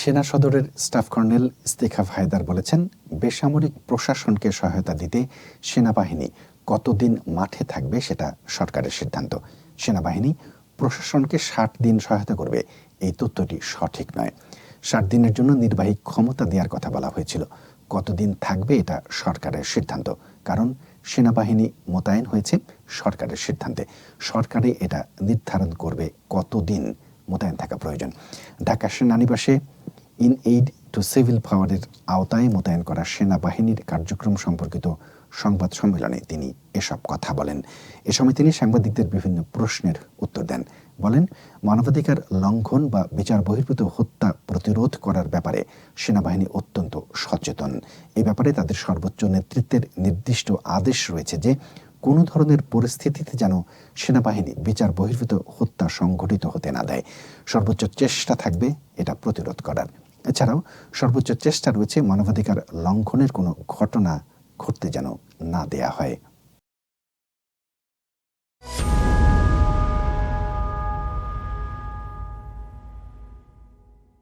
সেনা সদরের staff colonel ইস্তেখাফ Haider বলেছেন, বেসামরিক প্রশাসনকে সহায়তা দিতে সেনাবাহিনী কতদিন মাঠে থাকবে সেটা সরকারের সিদ্ধান্ত। সেনাবাহিনী প্রশাসনকে ষাট দিন সহায়তা করবে, এই তথ্যটি সঠিক নয়। ষাট দিনের জন্য নির্বাহী ক্ষমতা দেওয়ার কথা বলা হয়েছিল। কতদিন থাকবে এটা সরকারের সিদ্ধান্ত, কারণ সেনাবাহিনী মোতায়েন হয়েছে সরকারের সিদ্ধান্তে। সরকারই এটা নির্ধারণ করবে কতদিন মোতায়েন থাকা প্রয়োজন। ঢাকা সেনানিবাসে ইন এইড টু সিভিল পাওয়ারের আওতায় মোতায়েন করা সেনাবাহিনীর কার্যক্রম সম্পর্কিত সংবাদ সম্মেলনে তিনি এসব কথা বলেন। এ সময় তিনি সাংবাদিকদের বিভিন্ন প্রশ্নের উত্তর দেন। বলেন, মানবাধিকার লঙ্ঘন বা বিচার বহির্ভূত হত্যা প্রতিরোধ করার ব্যাপারে সেনাবাহিনী অত্যন্ত সচেতন। এ ব্যাপারে তাদের সর্বোচ্চ নেতৃত্বের নির্দিষ্ট আদেশ রয়েছে যে, কোনো ধরনের পরিস্থিতিতে যেন সেনাবাহিনী বিচার বহির্ভূত হত্যা সংঘটিত হতে না দেয়। সর্বোচ্চ চেষ্টা থাকবে এটা প্রতিরোধ করার। এছাড়াও সর্বোচ্চ চেষ্টা রয়েছে মানবাধিকার লঙ্ঘনের কোনো ঘটনা ঘটতে যেন না দেয়া হয়।